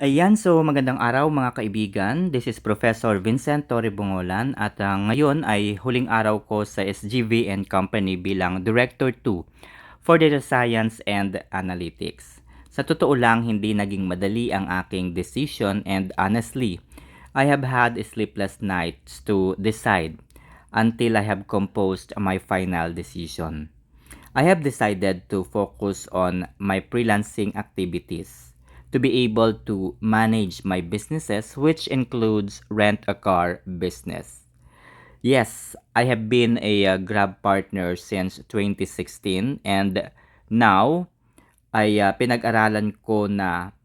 Ayan, so magandang araw mga kaibigan. This is Professor Vincent Torre Bungolan at ah, ngayon ay huling araw ko sa SGV and Company bilang Director 2 for Data Science and Analytics. Sa totoo lang, hindi naging madali ang aking decision and honestly, I have had sleepless nights to decide until I have composed my final decision. I have decided to focus on my freelancing activities to be able to manage my businesses, which includes rent a car business. Yes, I have been a uh, Grab partner since 2016 and now ay uh, pinag-aralan ko na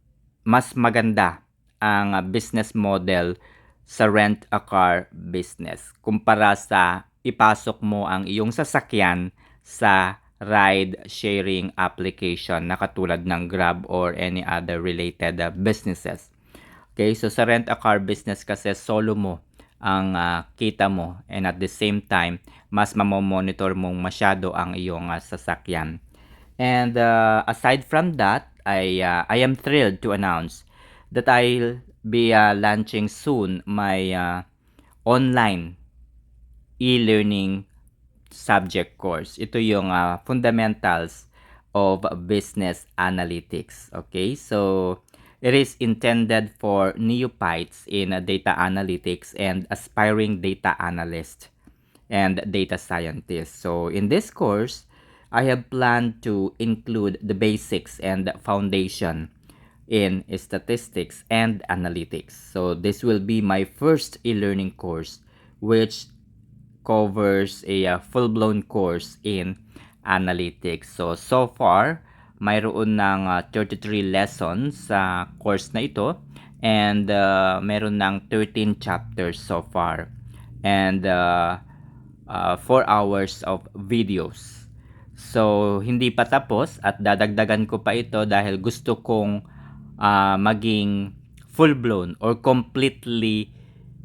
mas maganda ang uh, business model sa rent a car business kumpara sa ipasok mo ang iyong sasakyan sa ride sharing application na katulad ng Grab or any other related uh, businesses. Okay, so sa rent a car business kasi solo mo ang uh, kita mo and at the same time mas mamomonitor mong masyado ang iyong uh, sasakyan. And uh, aside from that, I uh, I am thrilled to announce that I'll be uh, launching soon my uh, online e-learning subject course. Ito yung uh, fundamentals of business analytics. Okay? So, it is intended for neophytes in uh, data analytics and aspiring data analysts and data scientists. So, in this course, I have planned to include the basics and foundation in statistics and analytics. So, this will be my first e-learning course which covers a uh, full-blown course in analytics. So, so far, mayroon ng uh, 33 lessons sa course na ito and uh, meron ng 13 chapters so far and uh, uh, 4 hours of videos. So, hindi pa tapos at dadagdagan ko pa ito dahil gusto kong uh, maging full-blown or completely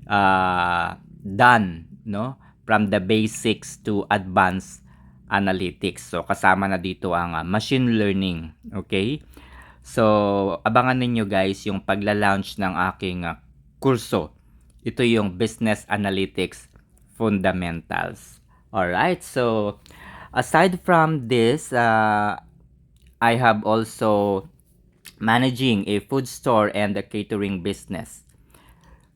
uh, done, no? From the basics to advanced analytics. So kasama na dito ang uh, machine learning, okay? So abangan ninyo guys yung pagla-launch ng aking uh, kurso. Ito yung Business Analytics Fundamentals. All right. So aside from this, uh, I have also managing a food store and a catering business.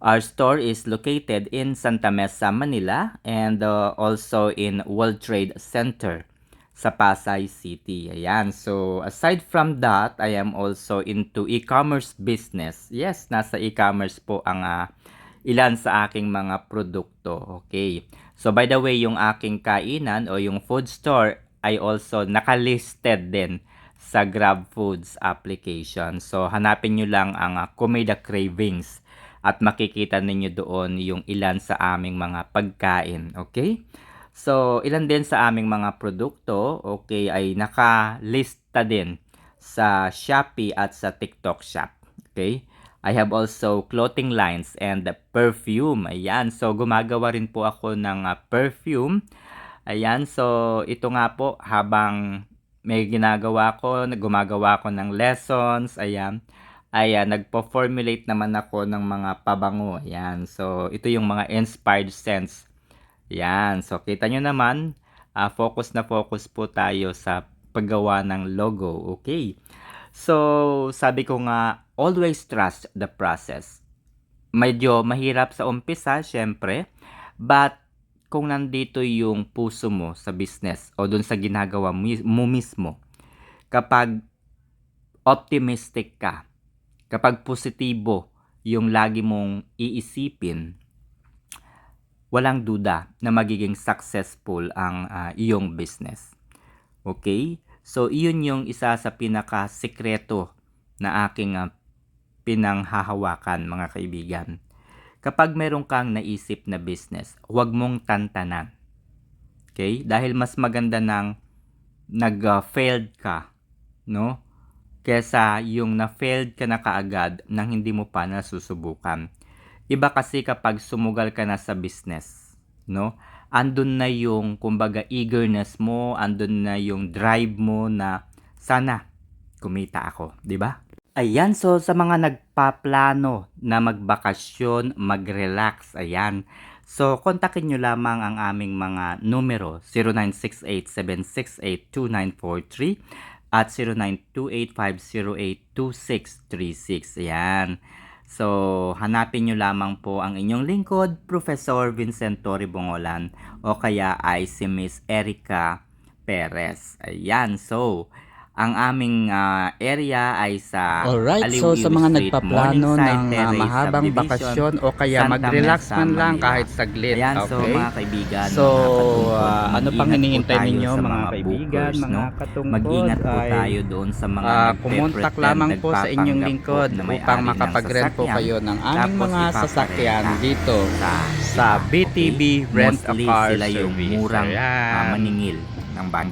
Our store is located in Santa Mesa, Manila and uh, also in World Trade Center sa Pasay City. Ayan. So, aside from that, I am also into e-commerce business. Yes, nasa e-commerce po ang uh, ilan sa aking mga produkto. Okay. So, by the way, yung aking kainan o yung food store ay also nakalisted din sa Grab Foods application. So, hanapin nyo lang ang uh, Comida Cravings at makikita ninyo doon yung ilan sa aming mga pagkain. Okay? So, ilan din sa aming mga produkto, okay, ay nakalista din sa Shopee at sa TikTok Shop. Okay? I have also clothing lines and perfume. Ayan. So, gumagawa rin po ako ng uh, perfume. Ayan. So, ito nga po habang may ginagawa ko, gumagawa ko ng lessons. Ayan ay uh, nagpo-formulate naman ako ng mga pabango. Ayan. So, ito yung mga inspired scents. Ayan. So, kita nyo naman, uh, focus na focus po tayo sa paggawa ng logo. Okay. So, sabi ko nga, always trust the process. Medyo mahirap sa umpisa, syempre. But, kung nandito yung puso mo sa business o dun sa ginagawa mo mismo, kapag optimistic ka, kapag positibo yung lagi mong iisipin, walang duda na magiging successful ang uh, iyong business. Okay? So, iyon yung isa sa pinaka-sekreto na aking uh, pinanghahawakan mga kaibigan. Kapag meron kang naisip na business, huwag mong tantanan. Okay? Dahil mas maganda nang nag-failed ka, no? Kesa yung na-failed ka na kaagad nang hindi mo pa nasusubukan. Iba kasi kapag sumugal ka na sa business, no? Andun na yung kumbaga eagerness mo, andun na yung drive mo na sana kumita ako, 'di ba? Ayan, so sa mga nagpaplano na magbakasyon, mag-relax, ayan. So, kontakin nyo lamang ang aming mga numero 0968-768-2943 at 0928-508-2636. Ayan. So, hanapin nyo lamang po ang inyong lingkod, Professor Vincent Torre Bongolan o kaya ay si Miss Erica Perez. Ayan, so ang aming ah, area ay sa Alright, so sa mga Street, nagpaplano ng uh, mahabang bakasyon o kaya mag-relax man lang kahit saglit, Ayan, so okay? mga kaibigan, So, mga ah, ano pang hinihintay ninyo mga mga kaibigan, bookers, mga no? katungkod Mag-ingat po ay tayo doon sa mga ah, kumontak lamang po sa inyong lingkod upang ng makapag-rent po kayo ng aming mga sasakyan dito sa sa BTB? Rent a Mostly Car sila yung Service. murang Ayan. maningil ng ban